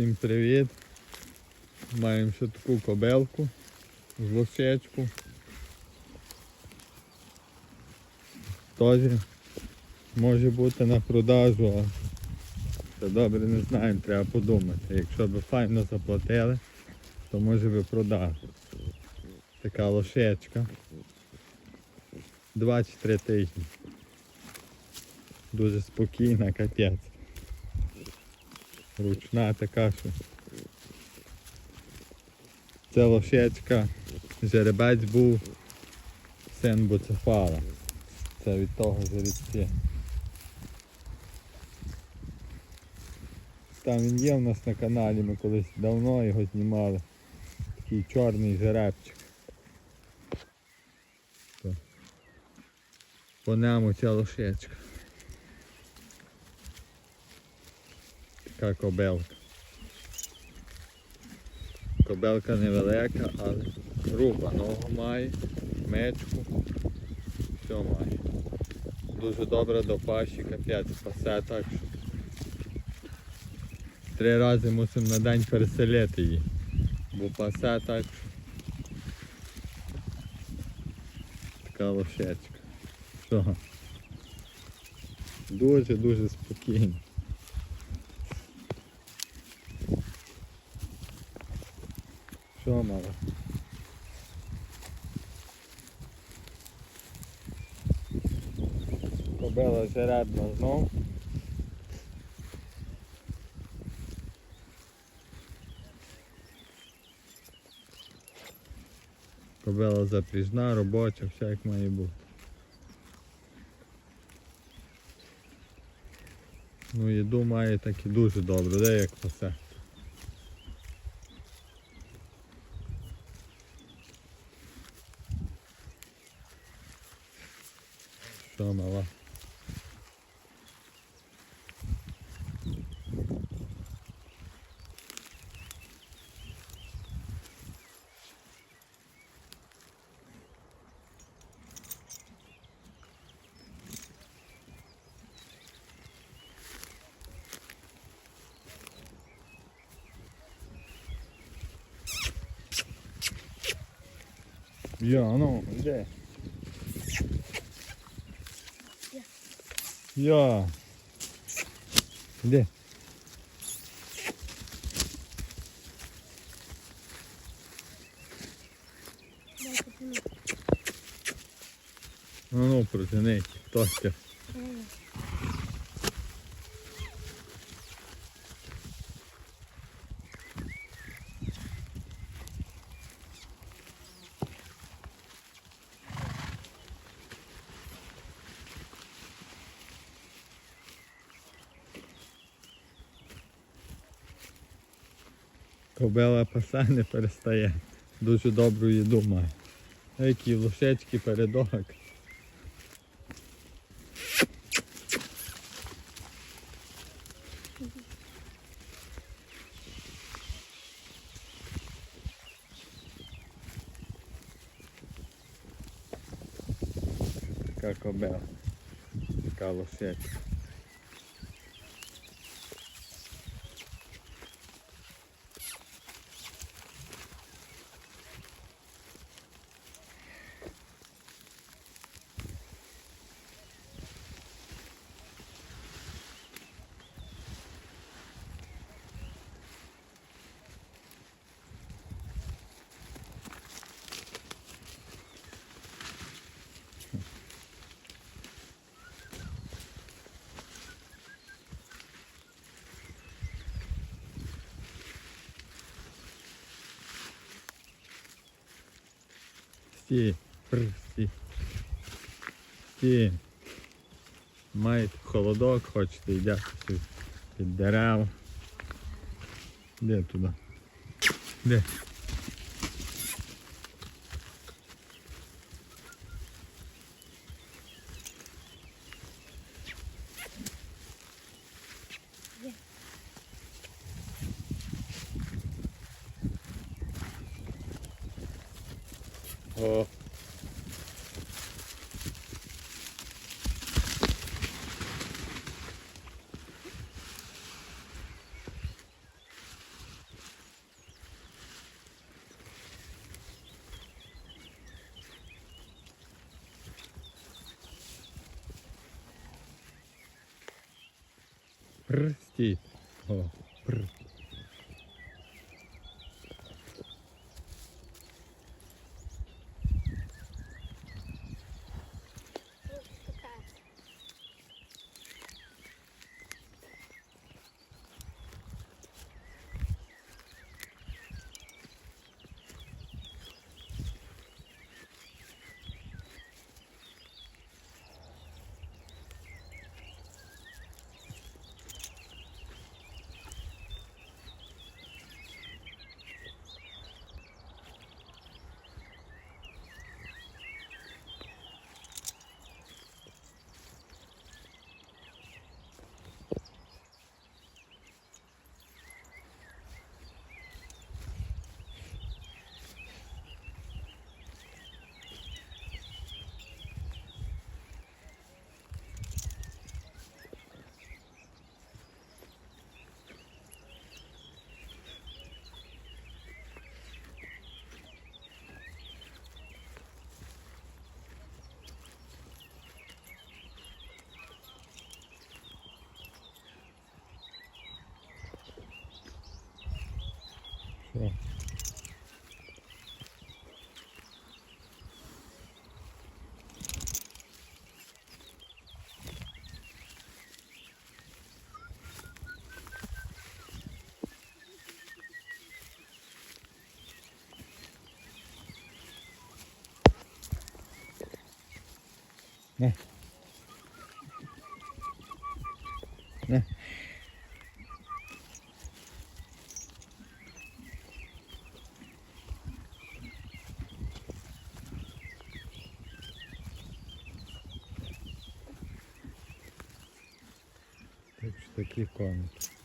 Всім привіт! Маємо ще таку кобелку з лошечку. Теж може бути на продажу, а добре не знаємо, треба подумати. Якщо б файно заплатили, то може би продати. Така лошечка. 2 чи 3 тижні. Дуже спокійна, капець. Ручна така, що це лошечка, жеребець був син Буцефала. Це від того жеребці. Там він є в нас на каналі, ми колись давно його знімали. Такий чорний жеребчик. По ньому ця лошечка. Така кобелка. Кобелка невелика, але груба ногу має, мечку, все має. Дуже добре до пащі, капець, пасе так що. Три рази мусимо на день переселити її. Бо пасе так що. Така лошечка. Що? Дуже-дуже спокійно. Що мало? Кобила жеребна знов. Кобила запріжна, робоча, все як має бути. Ну їду має так дуже добре, де як пасе. Що мала? Я, ну, де? Я. Де? Ну ну протяни, Тоська. Кобела паса не перестає. Дуже добру їду має. Які лошечки, передок. Така кобела. Така лошечка. Стій, пр, стій. Стій. Маєте холодок, хочете йдете під, дерева. Де туди? Де? Пр. О, пр. Що? Не. Не. Так що такі комики.